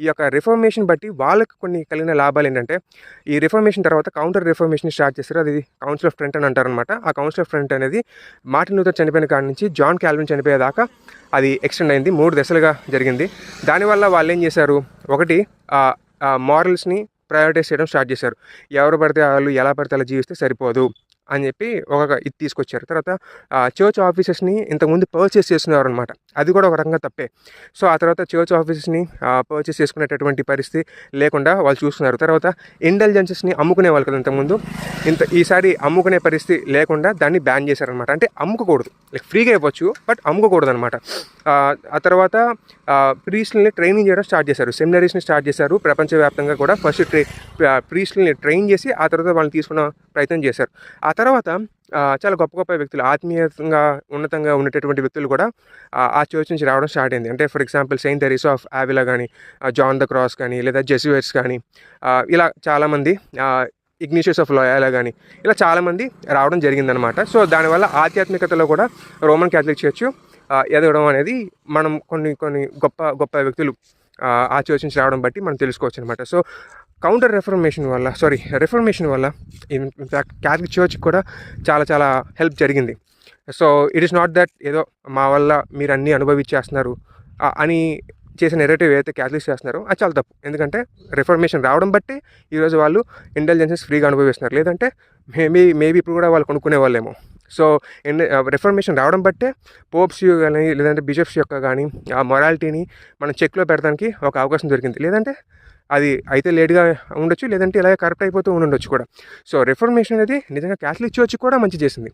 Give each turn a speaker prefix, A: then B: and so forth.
A: ఈ యొక్క రిఫర్మేషన్ బట్టి వాళ్ళకి కొన్ని కలిగిన లాభాలు ఏంటంటే ఈ రిఫర్మేషన్ తర్వాత కౌంటర్ రిఫర్మేషన్ స్టార్ట్ చేస్తారు. అది కౌన్సిల్ ఆఫ్ ఫ్రంట్ అని అంటారనమాట ఆ కౌన్సిల్ ఆఫ్ ఫ్రంట్ అనేది మార్టిన్ లూథర్ చనిపోయిన కాడ నుంచి జాన్ క్యాల్విన్ చనిపోయేదాకా అది ఎక్స్టెండ్ అయింది. మూడు దశలుగా జరిగింది. దానివల్ల వాళ్ళు ఏం చేశారు? ఒకటి మారల్స్ని ప్రయారిటైజ్ చేయడం స్టార్ట్ చేశారు. ఎవరు పడితే వాళ్ళు ఎలా పడితే అలా జీవిస్తే సరిపోదు. అని చెప్పి ఒక ఇది తీసుకొచ్చారు. తర్వాత చర్చ్ ఆఫీసెస్ని ఇంతకుముందు పర్చేస్ చేస్తున్నారు అనమాట అది కూడా ఒక రకంగా తప్పే. సో ఆ తర్వాత చర్చ్ ఆఫీసెస్ని పర్చేస్ చేసుకునేటటువంటి పరిస్థితి లేకుండా వాళ్ళు చూస్తున్నారు. తర్వాత ఇంటెలిజెన్సెస్ని అమ్ముకునే వాళ్ళు కదా ఇంతకుముందు. ఇంత ఈసారి అమ్ముకునే పరిస్థితి లేకుండా దాన్ని బ్యాన్ చేశారనమాట అంటే అమ్ముకోకూడదు. లైక్ ఫ్రీగా ఇవ్వచ్చు బట్ అమ్ముకోకూడదు అనమాట ఆ తర్వాత ప్రీస్ట్ని ట్రైనింగ్ చేయడం స్టార్ట్ చేశారు. సెమినరీస్ని స్టార్ట్ చేశారు. ప్రపంచవ్యాప్తంగా కూడా ఫస్ట్ ట్రై ప్రీస్ట్ని ట్రైన్ చేసి ఆ తర్వాత వాళ్ళని తీసుకున్న ప్రయత్నం చేశారు. ఆ తర్వాత చాలా గొప్ప గొప్ప వ్యక్తులు ఆత్మీయంగా ఉన్నతంగా ఉండేటటువంటి వ్యక్తులు కూడా ఆ, చర్చ్ నుంచి రావడం స్టార్ట్ అయింది. అంటే for example Saint Teresa of Avila కానీ జాన్ ద క్రాస్ కానీ లేదా జెస్యువేట్స్ కానీ ఇలా చాలామంది ఇగ్నిషియస్ ఆఫ్ లోయాలా కానీ ఇలా చాలామంది రావడం జరిగిందనమాట సో దానివల్ల ఆధ్యాత్మికతలో కూడా రోమన్ క్యాథలిక్ చర్చ్ ఎదగడం అనేది మనం కొన్ని కొన్ని గొప్ప గొప్ప వ్యక్తులు ఆచోచించి రావడం బట్టి మనం తెలుసుకోవచ్చు అనమాట సో కౌంటర్ రిఫర్మేషన్ వల్ల సారీ రిఫర్మేషన్ వల్ల ఇన్ఫ్యాక్ట్ క్యాథలిక్ చర్చ్ కూడా చాలా చాలా హెల్ప్ జరిగింది. So it is not that ఏదో మా వల్ల మీరు అన్నీ అనుభవించేస్తున్నారు అని చేసే నెరేటివ్ ఏదైతే క్యాథలిక్స్ చేస్తున్నారో అది చాలా తప్పు. ఎందుకంటే రిఫర్మేషన్ రావడం బట్టి ఈరోజు వాళ్ళు ఇంటెలిజెన్సెస్ ఫ్రీగా అనుభవిస్తున్నారు. లేదంటే మేబీ మేబీ ఇప్పుడు కూడా వాళ్ళు కొనుక్కునే వాళ్ళేమో. సో రిఫర్మేషన్ రావడం బట్టే పోప్స్ కానీ లేదంటే బిషప్స్ యొక్క కానీ ఆ మొరాలిటీని మనం చెక్లో పెడడానికి ఒక అవకాశం దొరికింది. లేదంటే అది అయితే లేట్గా ఉండొచ్చు లేదంటే ఇలాగే కరెక్ట్ అయిపోతూ ఉండొచ్చు కూడా. సో రిఫర్మేషన్ అనేది నిజంగా క్యాథలిక్ చర్చ్ కూడా మంచి చేసింది.